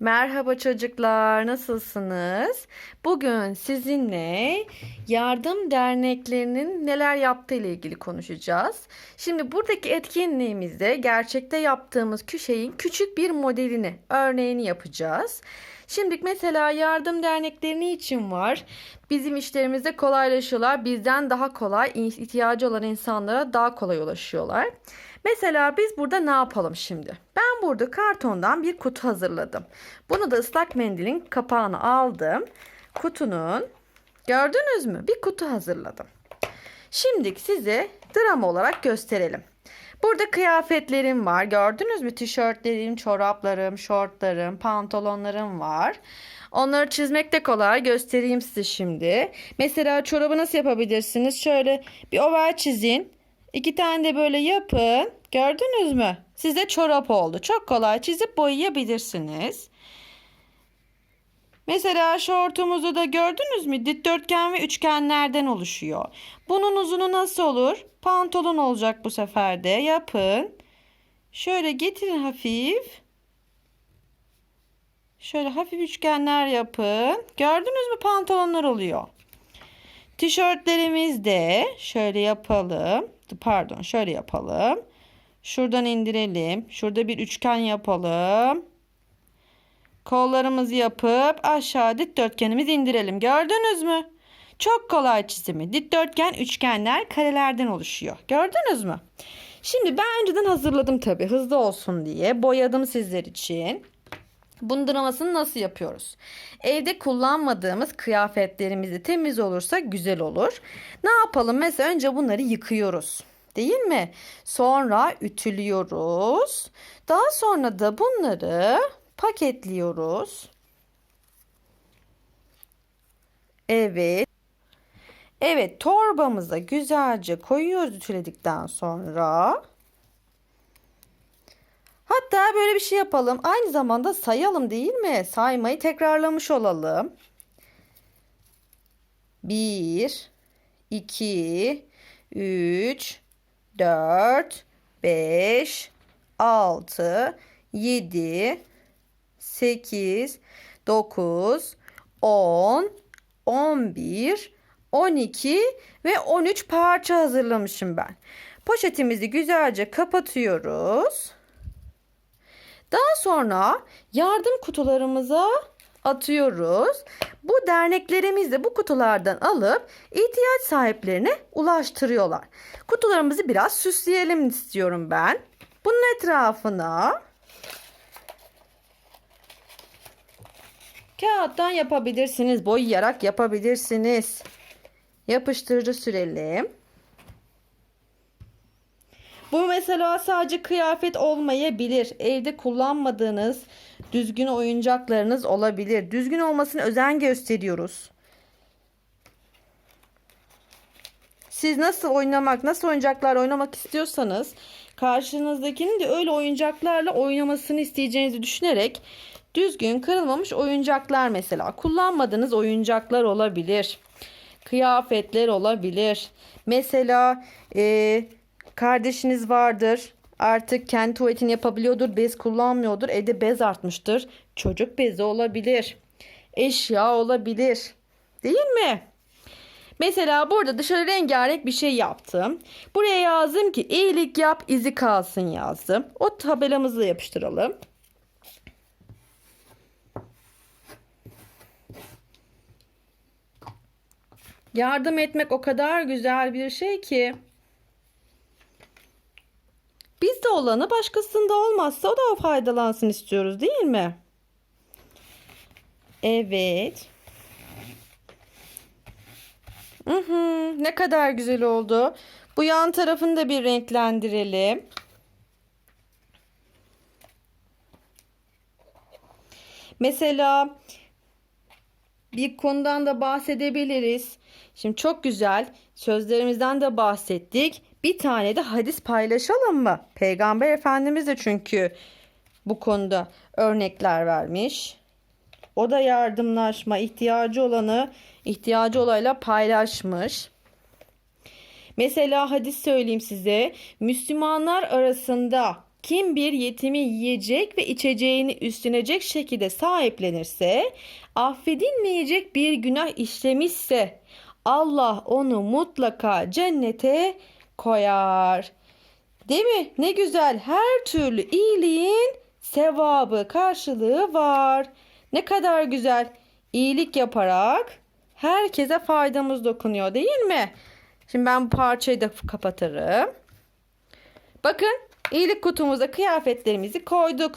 Merhaba çocuklar, nasılsınız? Bugün sizinle yardım derneklerinin neler yaptığı ile ilgili konuşacağız. Şimdi buradaki etkinliğimizde gerçekte yaptığımız şeyin küçük bir modelini, örneğini yapacağız. Şimdi mesela yardım dernekleri niçin var? Bizim işlerimizde kolaylaşıyorlar. Bizden daha kolay, ihtiyacı olan insanlara daha kolay ulaşıyorlar. Mesela biz burada ne yapalım şimdi? Ben burada kartondan bir kutu hazırladım. Bunu da ıslak mendilin kapağını aldım. Kutunun gördünüz mü? Bir kutu hazırladım. Şimdi size drama olarak gösterelim. Burada kıyafetlerim var. Gördünüz mü? Tişörtlerim, çoraplarım, şortlarım, pantolonlarım var. Onları çizmek de kolay. Göstereyim size şimdi. Mesela çorabı nasıl yapabilirsiniz? Şöyle bir oval çizin. İki tane de böyle yapın. Gördünüz mü? Size çorap oldu. Çok kolay çizip boyayabilirsiniz. Mesela şortumuzu da gördünüz mü? Dikdörtgen ve üçgenlerden oluşuyor. Bunun uzunu nasıl olur? Pantolon olacak bu sefer de. Yapın. Şöyle getirin hafif. Şöyle hafif üçgenler yapın. Gördünüz mü pantolonlar oluyor. Tişörtlerimiz de şöyle yapalım. Pardon şöyle yapalım. Şuradan indirelim. Şurada bir üçgen yapalım. Kollarımızı yapıp aşağı dikdörtgenimizi indirelim. Gördünüz mü? Çok kolay çizimi. Dikdörtgen, üçgenler karelerden oluşuyor. Gördünüz mü? Şimdi ben önceden hazırladım tabii hızlı olsun diye. Boyadım sizler için. Bunun nasıl yapıyoruz? Evde kullanmadığımız kıyafetlerimizi temiz olursa güzel olur. Ne yapalım? Mesela önce bunları yıkıyoruz. Değil mi? Sonra ütülüyoruz. Daha sonra da bunları paketliyoruz. Evet. Evet, torbamıza güzelce koyuyoruz ütüledikten sonra. Hatta böyle bir şey yapalım. Aynı zamanda sayalım değil mi? Saymayı tekrarlamış olalım. 1 2 3 4 5 6 7 8 9 10 11 12 ve 13 parça hazırlamışım ben. Poşetimizi güzelce kapatıyoruz. Daha sonra yardım kutularımıza atıyoruz. Bu derneklerimiz de bu kutulardan alıp ihtiyaç sahiplerine ulaştırıyorlar. Kutularımızı biraz süsleyelim istiyorum ben. Bunun etrafına kağıttan yapabilirsiniz, boyayarak yapabilirsiniz. Yapıştırıcı sürelim. Bu mesela sadece kıyafet olmayabilir. Evde kullanmadığınız düzgün oyuncaklarınız olabilir. Düzgün olmasına özen gösteriyoruz. Siz nasıl oynamak, nasıl oyuncaklar oynamak istiyorsanız karşınızdakinin de öyle oyuncaklarla oynamasını isteyeceğinizi düşünerek düzgün kırılmamış oyuncaklar mesela kullanmadığınız oyuncaklar olabilir. Kıyafetler olabilir. Mesela eee Kardeşiniz vardır. Artık kendi tuvaletini yapabiliyordur. Bez kullanmıyordur. Evde bez artmıştır. Çocuk bezi olabilir. Eşya olabilir. Değil mi? Mesela burada dışarı rengarenk bir şey yaptım. Buraya yazdım ki iyilik yap izi kalsın yazdım. O tabelamızı yapıştıralım. Yardım etmek o kadar güzel bir şey ki. Bizde olanı başkasında olmazsa o da faydalansın istiyoruz değil mi? Evet. Hı hı, ne kadar güzel oldu. Bu yan tarafını da bir renklendirelim. Mesela bir konudan da bahsedebiliriz. Şimdi çok güzel sözlerimizden de bahsettik. Bir tane de hadis paylaşalım mı? Peygamber Efendimiz de çünkü bu konuda örnekler vermiş. O da yardımlaşma, ihtiyacı olanı ihtiyacı olayla paylaşmış. Mesela hadis söyleyeyim size. Müslümanlar arasında kim bir yetimi yiyecek ve içeceğini üstlenecek şekilde sahiplenirse, affedilmeyecek bir günah işlemişse Allah onu mutlaka cennete koyar. Değil mi? Ne güzel. Her türlü iyiliğin sevabı, karşılığı var. Ne kadar güzel. İyilik yaparak herkese faydamız dokunuyor değil mi? Şimdi ben bu parçayı da kapatırım. Bakın iyilik kutumuza kıyafetlerimizi koyduk.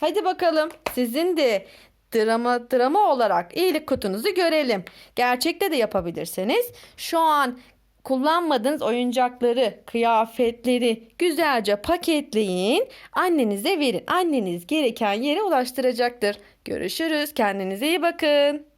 Hadi bakalım sizin de drama drama olarak iyilik kutunuzu görelim. Gerçekte de yapabilirsiniz. Şu an kullanmadığınız oyuncakları, kıyafetleri güzelce paketleyin. Annenize verin. Anneniz gereken yere ulaştıracaktır. Görüşürüz. Kendinize iyi bakın.